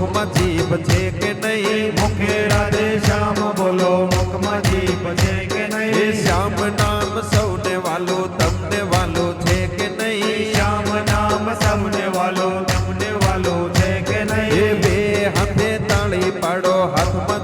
મુખમાં જીભ છે કે નહીં? મુખે રાધે શ્યામ બોલો મુખમાં જીભ છે કે નહીં? શ્યામ નામ સૌને વાલો તમને વાલો છે કે નહીં? શ્યામ નામ સૌને વાલો તમને વાલો છે કે નહીં? બે હાથે તાળી પાડો હાથમાં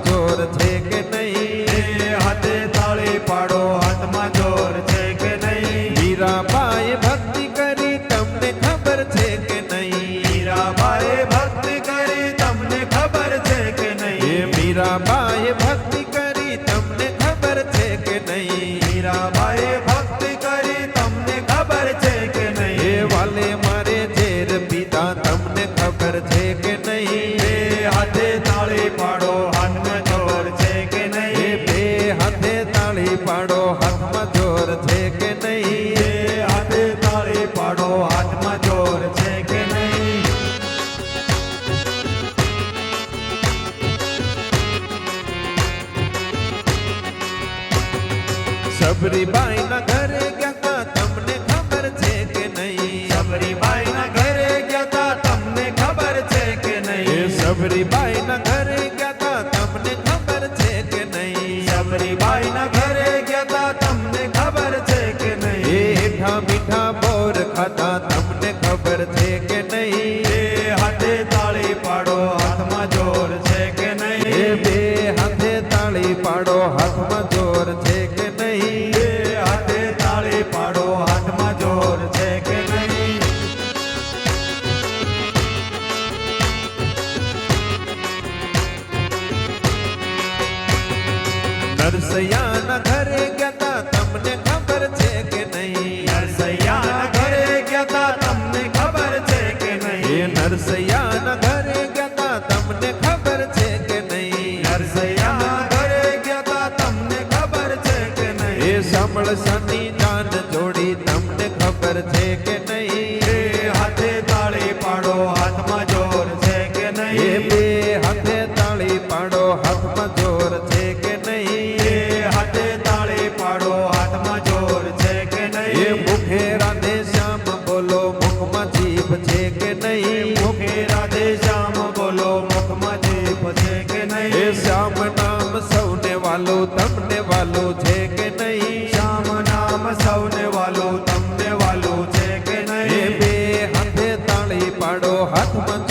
હાથે તાળી પાડો હાથમાં જોર છે કે નહીં? બે હાથે તાળી પાડો હાથમાં જોર છે કે ના સબરીબાઈ ના ઘરે ગયા તા તમને ખબર છે કે નહીં? સબરીબાઈ ના ઘરે ગયા તા તમને ખબર છે કે નહીં? હેઠા મીઠા બોર ખાતા નરસૈયાના ઘરે ગયા તમને ખબર છે કે નહીં? નરસૈયાના ઘરે ગયા તમને ખબર છે કે એ નહીં નરસૈયાના ઘરે ગયા તમને ખબર છે કે નહીં? નરસૈયાના ઘરે ગયા તમને ખબર છે કે એ નહીં? સાંભળસાની જાન જોડી વાલો તમને વાલો છે કે નહીં? શ્યામ નામ સૌને વાલો તમને વાલો છે કે નહીં? બે હાથે તાળી પાડો હાથમાં